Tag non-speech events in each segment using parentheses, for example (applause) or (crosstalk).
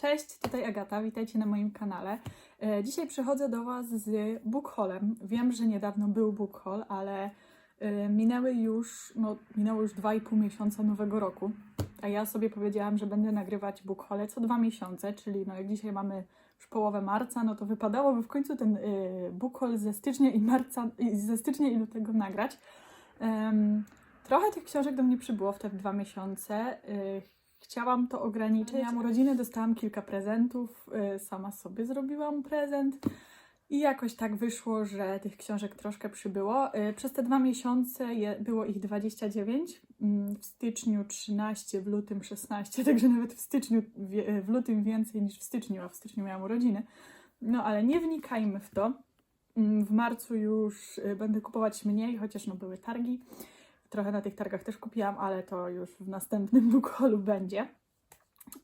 Cześć, tutaj Agata, witajcie na moim kanale. E, Dzisiaj przychodzę do Was z book haulem. Wiem, że niedawno był book ale e, minęły już, no, minęło już 2,5 miesiąca nowego roku. A ja sobie powiedziałam, że będę nagrywać book co dwa miesiące, czyli no, jak dzisiaj mamy już połowę marca, no to wypadałoby w końcu ten y, ze stycznia i marca, i ze stycznia i lutego nagrać. Em, trochę tych książek do mnie przybyło w te dwa miesiące. Chciałam to ograniczyć. Miałam urodziny, dostałam kilka prezentów, y, sama sobie zrobiłam prezent. I jakoś tak wyszło, że tych książek troszkę przybyło. Y, Przez te dwa miesiące je, było ich 29, mm, w styczniu 13, w lutym 16, (laughs) także nawet w styczniu, w lutym więcej niż w styczniu, a w styczniu miałam urodziny. No ale nie wnikajmy w to. Mm, W marcu już y, będę kupować mniej, chociaż no były targi. Trochę na tych targach też kupiłam, ale to już w następnym (laughs) bookhaulu będzie.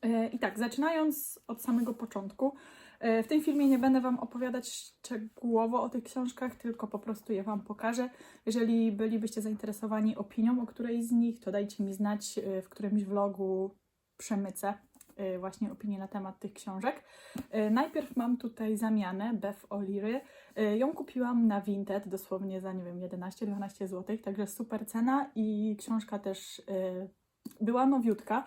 E, I tak, zaczynając od samego początku. e, W tym filmie nie będę Wam opowiadać szczegółowo o tych książkach, tylko po prostu je Wam pokażę. Jeżeli bylibyście zainteresowani opinią o którejś z nich, to dajcie mi znać e, w którymś vlogu przemycę właśnie opinię na temat tych książek. E, Najpierw mam tutaj zamianę Beth O'Leary. E, Ją kupiłam na Vinted dosłownie za, nie wiem, 11-12 zł, także super cena i książka też była nowiutka.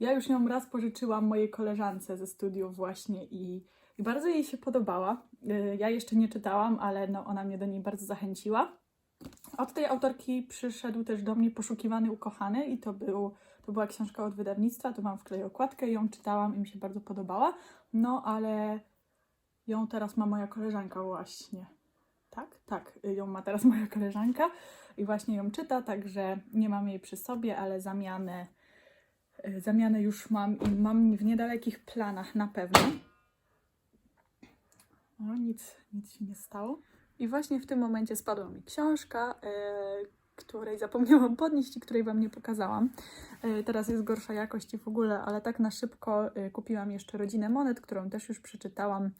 Ja już ją raz pożyczyłam mojej koleżance ze studiów właśnie i, i bardzo jej się podobała. Ja jeszcze nie czytałam, ale no, ona mnie do niej bardzo zachęciła. Od tej autorki przyszedł też do mnie Poszukiwany Ukochany i to, był, to była książka od wydawnictwa, tu mam wkleję okładkę i ją czytałam i mi się bardzo podobała. No ale ją teraz ma moja koleżanka właśnie. Tak? Tak, ją ma teraz (laughs) moja koleżanka i właśnie ją czyta, także nie mam jej przy sobie, ale zamianę, y, zamianę już mam i mam w niedalekich planach na pewno. O, nic, nic się nie stało. I właśnie w tym momencie spadła mi książka, y, której zapomniałam podnieść i której Wam nie pokazałam. Y, teraz jest gorsza jakość i w ogóle, ale tak na szybko y, kupiłam jeszcze Rodzinę Monet, którą też już przeczytałam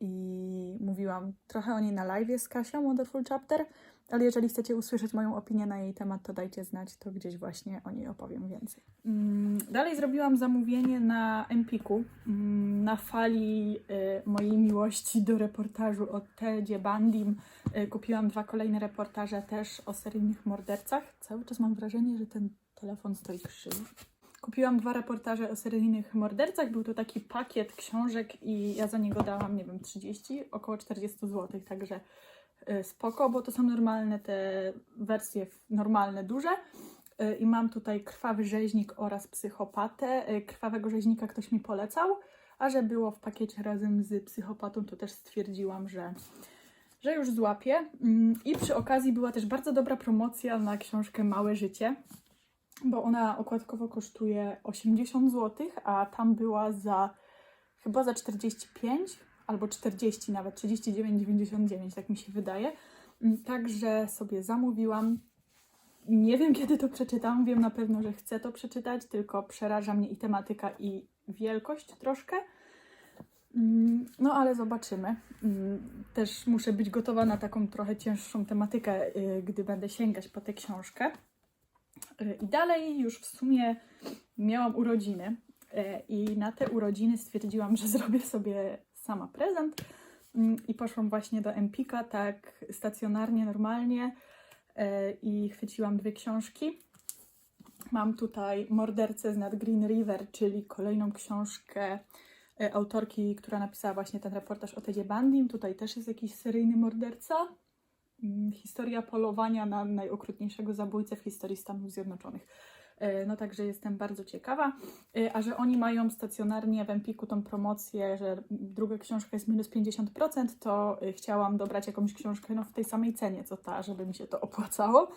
i mówiłam trochę o niej na live z Kasią, Wonderful Chapter, ale jeżeli chcecie usłyszeć moją opinię na jej temat, to dajcie znać, to gdzieś właśnie o niej opowiem więcej. Mm, Dalej zrobiłam zamówienie na Empiku, mm, na fali y, mojej miłości do reportażu o Tedzie Bandim. Y, Kupiłam dwa kolejne reportaże też o seryjnych mordercach. Cały czas mam wrażenie, że ten telefon stoi krzywo. Kupiłam dwa reportaże o seryjnych mordercach. Był to taki pakiet książek i ja za niego dałam, nie wiem, 30, około 40 zł, także y, spoko, bo to są normalne te wersje, normalne, duże. Y, I mam tutaj Krwawy Rzeźnik oraz Psychopatę. Y, Krwawego Rzeźnika ktoś mi polecał, a że było w pakiecie razem z Psychopatą, to też stwierdziłam, że, że już złapię. Mm, I przy okazji była też bardzo dobra promocja na książkę Małe Życie, bo ona okładkowo kosztuje 80 zł, a tam była za chyba za 45 albo 40 nawet, 39,99 tak mi się wydaje. Mm, Także sobie zamówiłam. Nie wiem, kiedy to przeczytam. Wiem na pewno, że chcę to przeczytać, tylko przeraża mnie i tematyka, i wielkość troszkę. Mm, No, ale zobaczymy. Mm, Też muszę być gotowa na taką trochę cięższą tematykę, y, gdy będę sięgać po tę książkę. Y, I dalej już w sumie miałam urodziny y, i na te urodziny stwierdziłam, że (laughs) zrobię sobie sama prezent Mm, i poszłam właśnie do Empika tak stacjonarnie, normalnie y, i chwyciłam dwie książki. Mam tutaj Mordercę z nad Green River, czyli kolejną książkę autorki, która napisała właśnie ten reportaż o Tedzie Bandim. Tutaj też jest jakiś seryjny morderca. Mm, Historia polowania na najokrutniejszego zabójcę w historii Stanów Zjednoczonych. E, No także jestem bardzo ciekawa. E, A że oni mają stacjonarnie w Empiku tą promocję, że druga książka jest minus 50%, to e, chciałam dobrać jakąś książkę no, w tej samej cenie co ta, żeby mi się to opłacało.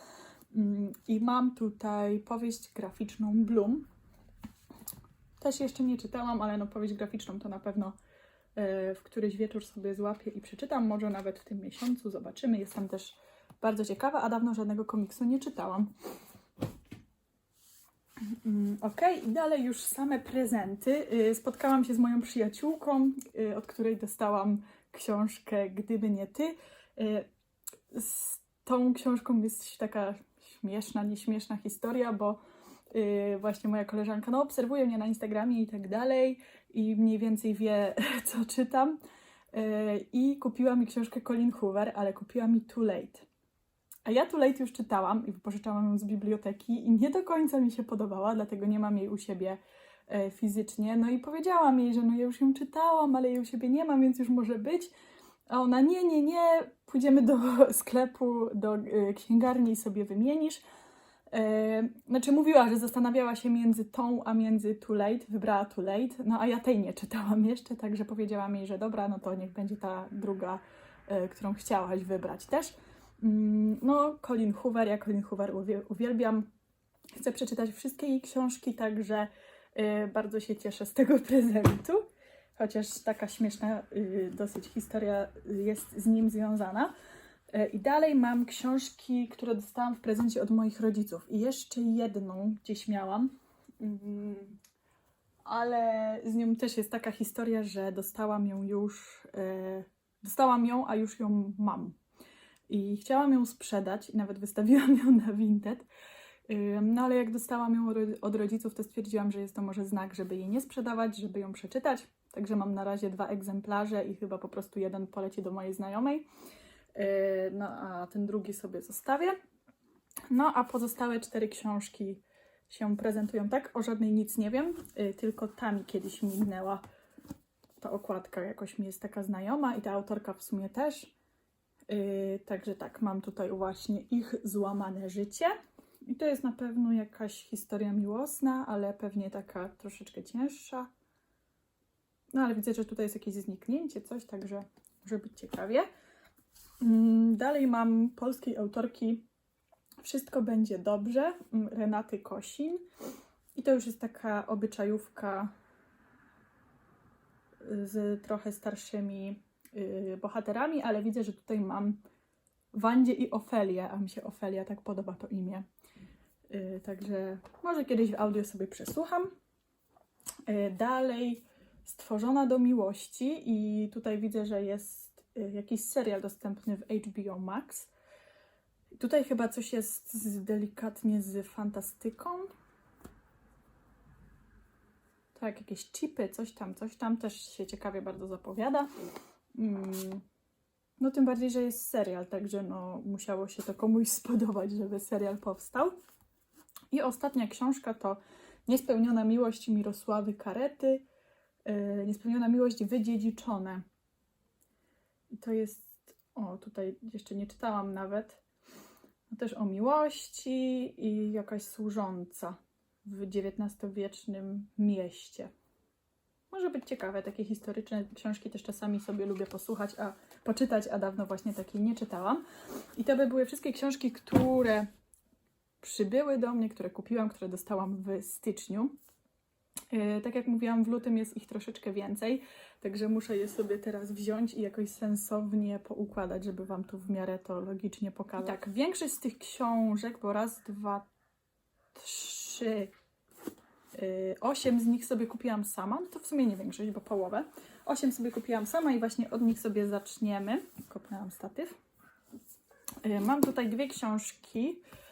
Mm, I mam tutaj powieść graficzną Bloom. Też jeszcze nie czytałam, ale no powieść graficzną to na pewno w któryś wieczór sobie złapię i przeczytam, może nawet w tym miesiącu, zobaczymy. Jestem też bardzo ciekawa, a dawno żadnego komiksu nie czytałam. Mm, Okej, i dalej już same prezenty. Y, Spotkałam się z moją przyjaciółką, y, od której dostałam książkę Gdyby nie ty. Y, Z tą książką jest taka śmieszna, nieśmieszna historia, bo właśnie moja koleżanka, no obserwuje mnie na Instagramie i tak dalej i mniej więcej wie, (laughs) co czytam. Yy, I kupiła mi książkę Colin Hoover, ale kupiła mi Too Late. A ja Too Late już czytałam i wypożyczałam ją z biblioteki i nie do końca mi się podobała, dlatego nie mam jej u siebie e, fizycznie. No i powiedziałam jej, że no ja już ją czytałam, ale jej u siebie nie mam, więc już może być. A ona nie, nie, nie, pójdziemy do (laughs) sklepu, do e, księgarni i sobie wymienisz. E, Znaczy mówiła, że zastanawiała się między tą, a między Too Late, wybrała Too Late, no a ja tej nie czytałam (laughs) jeszcze, także powiedziałam jej, że dobra, no to niech będzie ta druga, e, którą chciałaś wybrać też. Mm, No, Colin Hoover, ja Colin Hoover uwie- uwielbiam. Chcę przeczytać wszystkie jej książki, także y, bardzo się cieszę z tego (laughs) prezentu. Chociaż taka śmieszna dosyć historia jest z nim związana. Y, I dalej mam książki, które dostałam w prezencie od moich rodziców. I jeszcze jedną gdzieś miałam. Mm, Ale z nią też jest taka historia, że dostałam ją już. y, Dostałam ją, a już ją mam. I chciałam ją sprzedać i nawet wystawiłam ją na Vinted. Ym, No ale jak dostałam ją od rodziców, to stwierdziłam, że jest to może znak, żeby jej nie sprzedawać, żeby ją przeczytać. Także mam na razie dwa egzemplarze i chyba po prostu jeden poleci do mojej znajomej. Yy, No a ten drugi sobie zostawię. No a pozostałe cztery książki się prezentują tak. O żadnej nic nie wiem, yy, tylko ta mi kiedyś mignęła. Ta okładka jakoś mi jest taka znajoma i ta autorka w sumie też. Yy, także tak, mam tutaj właśnie ich złamane życie. I to jest na pewno jakaś historia miłosna, ale pewnie taka troszeczkę cięższa. No ale widzę, że tutaj jest jakieś zniknięcie, coś, także może być ciekawie. Mm, Dalej mam polskiej autorki Wszystko będzie dobrze, mm, Renaty Kosin. I to już jest taka obyczajówka z trochę starszymi y, bohaterami, ale widzę, że tutaj mam Wandzie i Ofelię, a mi się Ofelia tak podoba to imię. Y, Także może kiedyś w audio sobie przesłucham. Y, Dalej Stworzona do miłości i tutaj widzę, że jest y, jakiś serial dostępny w HBO Max. Tutaj chyba coś jest z, delikatnie z fantastyką. Tak, jakieś chipy, coś tam, coś tam też się ciekawie bardzo zapowiada. Mm. No tym bardziej, że jest serial, także no musiało się to komuś (laughs) spodobać, żeby serial powstał. I ostatnia książka to Niespełniona miłość Mirosławy Karety. Yy, Niespełniona miłość wydziedziczone. To jest, o tutaj jeszcze nie czytałam nawet, no też o miłości i jakaś służąca w XIX-wiecznym mieście. Może być ciekawe, takie historyczne książki też czasami sobie lubię posłuchać, a poczytać, a dawno właśnie takiej nie czytałam. I to by były wszystkie książki, które przybyły do mnie, które kupiłam, które dostałam w styczniu. Yy, Tak jak mówiłam, w lutym jest ich troszeczkę więcej, także muszę je sobie teraz wziąć i jakoś sensownie poukładać, żeby Wam tu w miarę to logicznie pokazać. I tak, większość z tych książek, bo raz, dwa, trzy, yy, osiem z nich sobie kupiłam sama, no to w sumie nie większość, bo połowę. Osiem sobie kupiłam sama i właśnie od nich sobie zaczniemy. Kopnęłam statyw. Yy, Mam tutaj dwie książki y,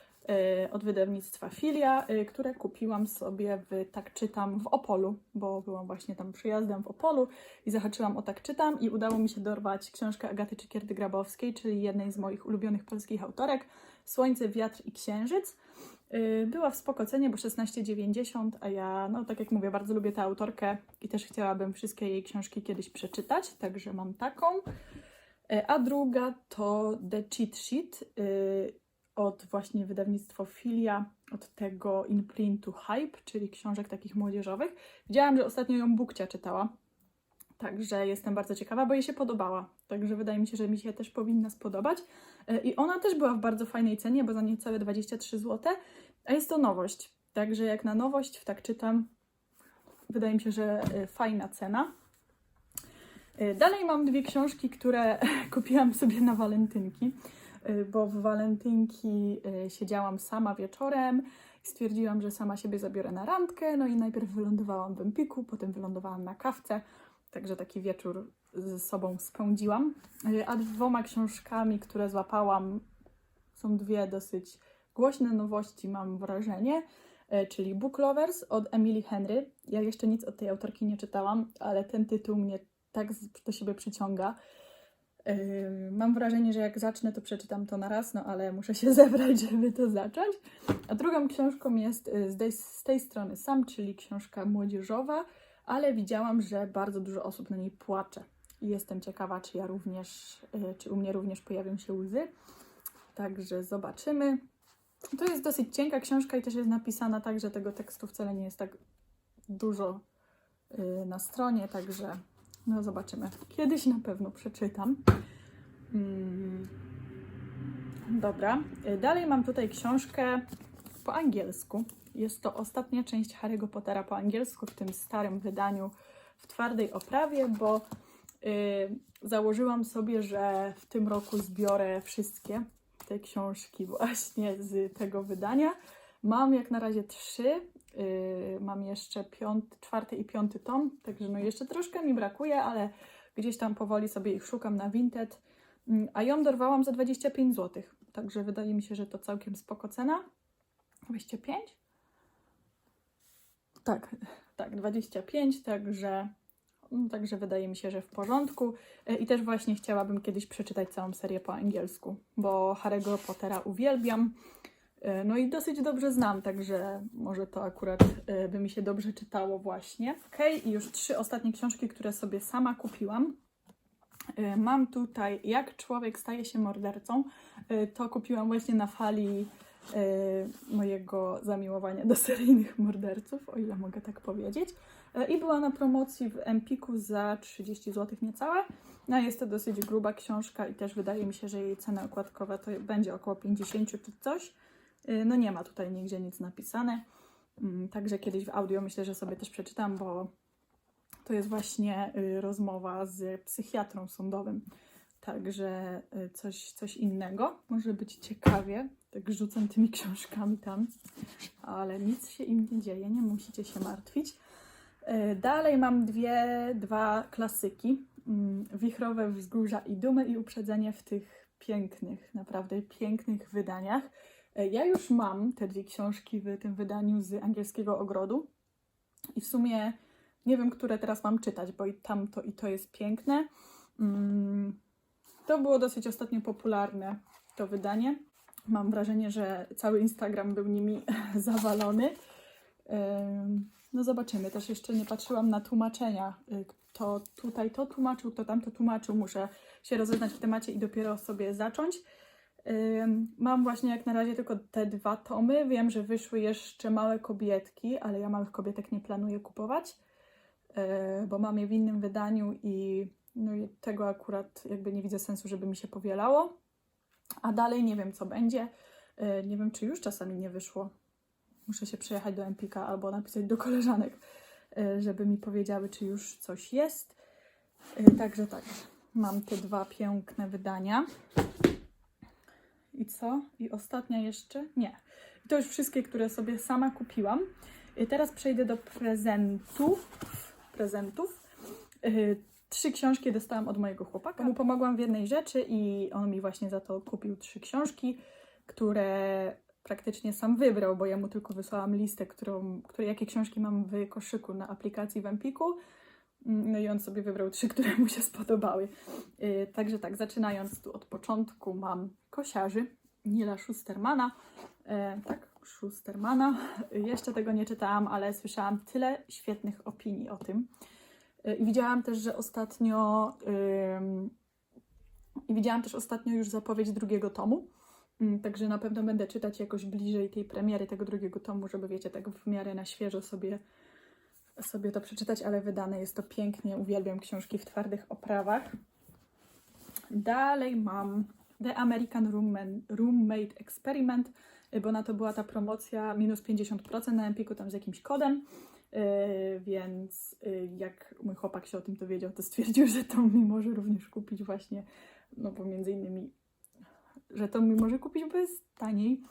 od wydawnictwa Filia, y, które kupiłam sobie w Tak Czytam w Opolu, bo byłam właśnie tam przyjazdem w Opolu i zahaczyłam o Tak Czytam i udało mi się dorwać książkę Agaty Czykierdy-Grabowskiej, czyli jednej z moich ulubionych polskich autorek, Słońce, Wiatr i Księżyc. Y, Była w spoko cenie, bo 16,90, a ja, no tak jak mówię, bardzo lubię tę autorkę i też chciałabym wszystkie jej książki kiedyś przeczytać, także mam taką. Y, A druga to The Cheat Sheet y, od właśnie wydawnictwa Filia, od tego In to Hype, czyli książek takich młodzieżowych. Widziałam, że ostatnio ją Bukcia czytała, także jestem bardzo ciekawa, bo jej się podobała. Także wydaje mi się, że mi się też powinna spodobać. Y, I ona też była w bardzo fajnej cenie, bo za niecałe 23 zł, a jest to nowość. Także jak na nowość, tak czytam, wydaje mi się, że y, fajna cena. Y, Dalej mam dwie książki, które (laughs) kupiłam sobie na walentynki, bo w walentynki y, siedziałam sama wieczorem i stwierdziłam, że sama siebie zabiorę na randkę. No i najpierw wylądowałam w Empiku, potem wylądowałam na kawce, także taki wieczór ze sobą spędziłam. Y, A dwoma książkami, które złapałam, są dwie dosyć głośne nowości, mam wrażenie. czyli Book Lovers od Emily Henry. Ja jeszcze nic od tej autorki nie czytałam, ale ten tytuł mnie tak do siebie przyciąga. Yy, Mam wrażenie, że jak zacznę, to przeczytam to na raz, no ale muszę się (laughs) zebrać, żeby to zacząć. A drugą książką jest y, z tej, strony sam, czyli książka młodzieżowa, ale widziałam, że bardzo dużo osób na niej płacze. I jestem ciekawa, czy ja również, y, czy u mnie również pojawią się łzy. Także zobaczymy. To jest dosyć cienka książka i też jest napisana tak, że tego tekstu wcale nie jest tak dużo y, na stronie, także no zobaczymy. Kiedyś na pewno przeczytam. Mm. Dobra. Dalej mam tutaj książkę po angielsku. Jest to ostatnia część Harry'ego Pottera po angielsku w tym starym wydaniu w twardej oprawie, bo y, założyłam sobie, że w tym roku zbiorę wszystkie te książki właśnie z tego wydania. Mam jak na razie trzy. Y, mam jeszcze czwarty i piąty tom, także no jeszcze troszkę mi brakuje, ale gdzieś tam powoli sobie ich szukam na Vinted. Mm, A ją dorwałam za 25 zł. Także wydaje mi się, że to całkiem spoko cena. 25? Tak, (laughs) tak, 25, także, mm, także wydaje mi się, że w porządku. E, I też właśnie chciałabym kiedyś przeczytać całą serię po angielsku, bo Harry'ego Pottera uwielbiam. E, No i dosyć dobrze znam, także może to akurat e, by mi się dobrze czytało właśnie. Okej, i już trzy ostatnie książki, które sobie sama kupiłam. E, Mam tutaj Jak człowiek staje się mordercą. To kupiłam właśnie na fali mojego zamiłowania do seryjnych morderców, o ile mogę tak powiedzieć. I była na promocji w Empiku za 30 zł niecałe. No jest to dosyć gruba książka i też wydaje mi się, że jej cena okładkowa to będzie około 50 czy coś. E, No nie ma tutaj nigdzie nic napisane. Mm, Także kiedyś w audio myślę, że sobie też przeczytam, bo to jest właśnie y, rozmowa z psychiatrą sądowym. Także y, coś, coś innego. Może być ciekawie. Tak rzucam tymi (laughs) książkami tam, ale nic się im nie dzieje, nie musicie się martwić. Y, Dalej mam dwie, dwa klasyki. Mm, Wichrowe wzgórza i dumy i uprzedzenie w tych pięknych, naprawdę pięknych wydaniach. Y, Ja już mam te dwie książki w tym wydaniu z angielskiego ogrodu i w sumie nie wiem, które teraz mam czytać, bo i tamto i to jest piękne. Mm, To było dosyć ostatnio popularne, to wydanie. Mam wrażenie, że cały Instagram był nimi (laughs) zawalony. No zobaczymy. Też jeszcze nie patrzyłam na tłumaczenia. y, Kto tutaj to tłumaczył, kto tam to tłumaczył. Muszę się rozeznać w temacie i dopiero sobie zacząć. Mam właśnie jak na razie tylko te dwa tomy. Wiem, że wyszły jeszcze małe kobietki, ale ja małych kobietek nie planuję kupować, yy, bo mam je w innym wydaniu i, no tego akurat jakby nie widzę sensu, żeby mi się powielało. A dalej nie wiem, co będzie. Yy, Nie wiem, czy już czasami nie wyszło. Muszę się przejechać do Empika albo napisać do koleżanek, yy, żeby mi powiedziały, czy już coś jest. Także tak, mam te dwa piękne wydania. I co? I ostatnia jeszcze? Nie. I to już wszystkie, które sobie sama kupiłam. I teraz przejdę do prezentów. Prezentów. Yy, Trzy książki dostałam od mojego chłopaka. Mu pomogłam w jednej rzeczy i on mi właśnie za to kupił trzy książki, które praktycznie sam wybrał, bo ja mu tylko wysłałam listę, którą, które, jakie książki mam w koszyku na aplikacji w Empiku. No i on sobie wybrał trzy, które mu się spodobały. Yy, Także tak, zaczynając tu od początku, mam Kosiarzy Nila Schustermana. E, tak, Schustermana. Jeszcze tego nie czytałam, ale słyszałam tyle świetnych opinii o tym. E, I widziałam też, że ostatnio. I widziałam też ostatnio już zapowiedź drugiego tomu. Mm, Także na pewno będę czytać jakoś bliżej tej premiery tego drugiego tomu, żeby wiecie, tak w miarę na świeżo sobie, sobie to przeczytać, ale wydane jest to pięknie. Uwielbiam książki w twardych oprawach. Dalej mam The American Roommate, Experiment, y, bo na to była ta promocja minus 50% na Empiku tam z jakimś kodem. Yy, więc yy, jak mój chłopak się o tym dowiedział, to stwierdził, że to mi może również kupić właśnie, no bo między innymi, że to mi może kupić, bo jest taniej.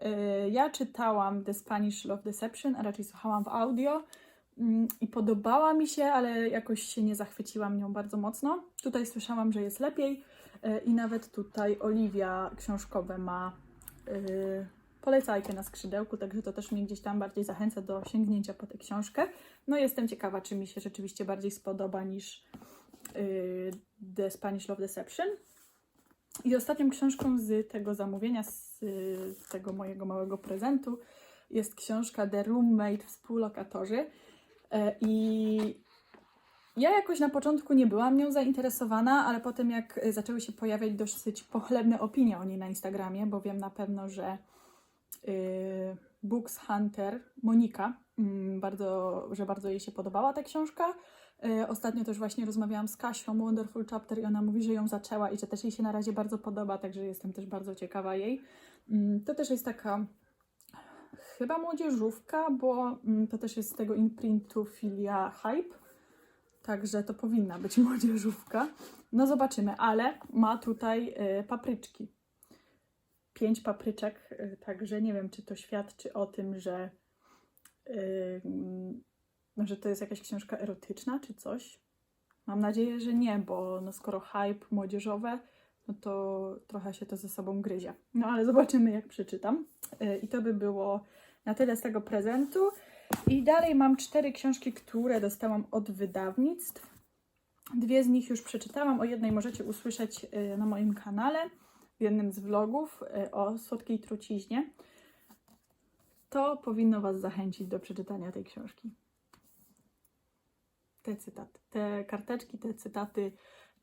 Yy, ja czytałam The Spanish Love Deception, a raczej słuchałam w audio i podobała mi się, ale jakoś się nie zachwyciłam nią bardzo mocno. Tutaj słyszałam, że jest lepiej. E, I nawet tutaj Oliwia książkowe ma y, polecajkę na skrzydełku, także to też mnie gdzieś tam bardziej zachęca do sięgnięcia po tę książkę. No jestem ciekawa, czy mi się rzeczywiście bardziej spodoba niż yy, The Spanish Love Deception. I ostatnią książką z tego zamówienia, z tego mojego małego prezentu, jest książka The Roommate Współlokatorzy. E, I ja jakoś na początku nie byłam nią zainteresowana, ale potem jak y, zaczęły się pojawiać dosyć pochlebne opinie o niej na Instagramie, bo wiem na pewno, że y, Books Hunter, Monika, mm, bardzo, że bardzo jej się podobała ta książka. Y, Ostatnio też właśnie rozmawiałam z Kasią Wonderful Chapter i ona mówi, że ją zaczęła i że też jej się na razie bardzo podoba, także jestem też bardzo ciekawa jej. Mm, To też jest taka chyba młodzieżówka, bo mm, to też jest z tego imprintu filia Hype. Także to powinna być (laughs) młodzieżówka. No zobaczymy, ale ma tutaj y, papryczki. Pięć papryczek, y, także nie wiem, czy to świadczy o tym, że, y, mm, że to jest jakaś książka erotyczna, czy coś. Mam nadzieję, że nie, bo no, skoro hype młodzieżowe, no to trochę się to ze sobą gryzie. No ale zobaczymy, jak przeczytam. I to by było na tyle z tego prezentu. I dalej mam cztery książki, które dostałam od wydawnictw. Dwie z nich już przeczytałam. O jednej możecie usłyszeć y, na moim kanale, w jednym z vlogów y, o słodkiej truciźnie. To powinno Was zachęcić do przeczytania tej książki. Te cytaty, te karteczki, te cytaty,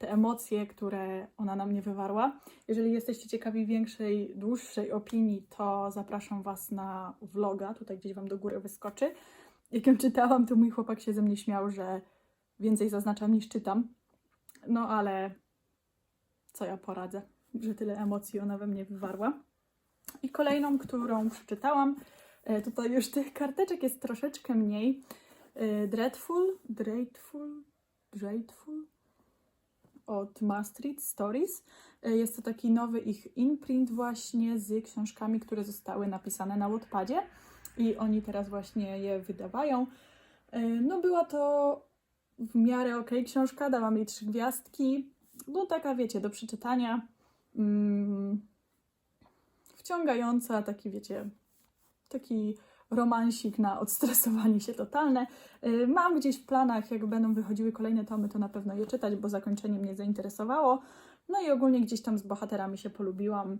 te emocje, które ona na mnie wywarła. Jeżeli jesteście ciekawi większej, dłuższej opinii, to zapraszam Was na vloga. Tutaj gdzieś Wam do góry wyskoczy. Jak ją czytałam, to mój chłopak się ze mnie śmiał, że więcej zaznaczam niż czytam. No ale co ja poradzę, że tyle emocji ona we mnie wywarła. I kolejną, którą przeczytałam, e, tutaj już tych karteczek jest troszeczkę mniej. E, Dreadful, Dreadful, Dreadful od Maastricht Stories. E, Jest to taki nowy ich imprint właśnie z książkami, które zostały napisane na Wattpadzie i oni teraz właśnie je wydawają. E, No była to w miarę okej książka, dałam jej trzy gwiazdki. No taka wiecie, do przeczytania. Mm, wciągająca, taki wiecie, taki romansik na odstresowanie się totalne. Y, Mam gdzieś w planach, jak będą wychodziły kolejne tomy, to na pewno je czytać, bo zakończenie mnie zainteresowało. No i ogólnie gdzieś tam z bohaterami się polubiłam.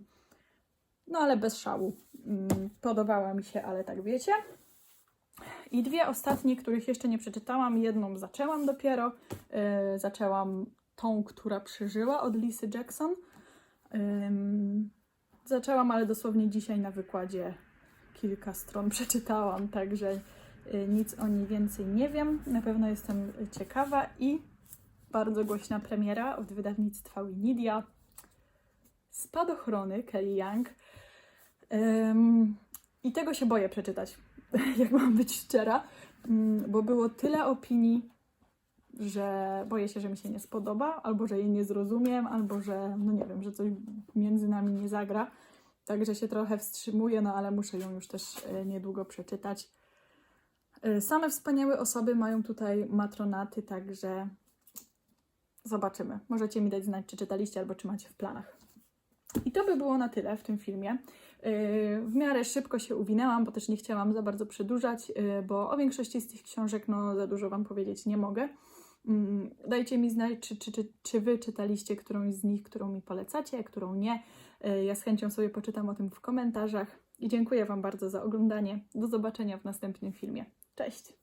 No ale bez szału. Mm, Podobała mi się, ale tak wiecie. I dwie ostatnie, których jeszcze nie przeczytałam. Jedną zaczęłam dopiero. Yy, zaczęłam tą, która przeżyła od Lisy Jackson. Zaczęłam, ale dosłownie dzisiaj na wykładzie kilka stron (laughs) przeczytałam, także y, nic o niej więcej nie wiem. Na pewno jestem ciekawa i bardzo głośna premiera od wydawnictwa Winidia. Spadochrony Kelly Young. Ym, I tego się boję przeczytać, (laughs) jak mam być szczera, Ym, bo było tyle opinii, że boję się, że mi się nie spodoba, albo że jej nie zrozumiem, albo że, no nie wiem, że coś między nami nie zagra. Także się trochę wstrzymuję, no ale muszę ją już też e, niedługo przeczytać. E, Same wspaniałe osoby mają tutaj matronaty, także zobaczymy. Możecie mi dać znać, czy czytaliście albo czy macie w planach. I to by było na tyle w tym filmie. Yy, W miarę szybko się uwinęłam, bo też nie chciałam za bardzo przedłużać, bo o większości z tych książek no, za dużo Wam powiedzieć nie mogę. Mm, Dajcie mi znać, czy, czy, czy, czy Wy czytaliście którąś z nich, którą mi polecacie, którą nie. Yy, Ja z chęcią sobie poczytam o tym w komentarzach. I dziękuję Wam bardzo za oglądanie. Do zobaczenia w następnym filmie. Cześć!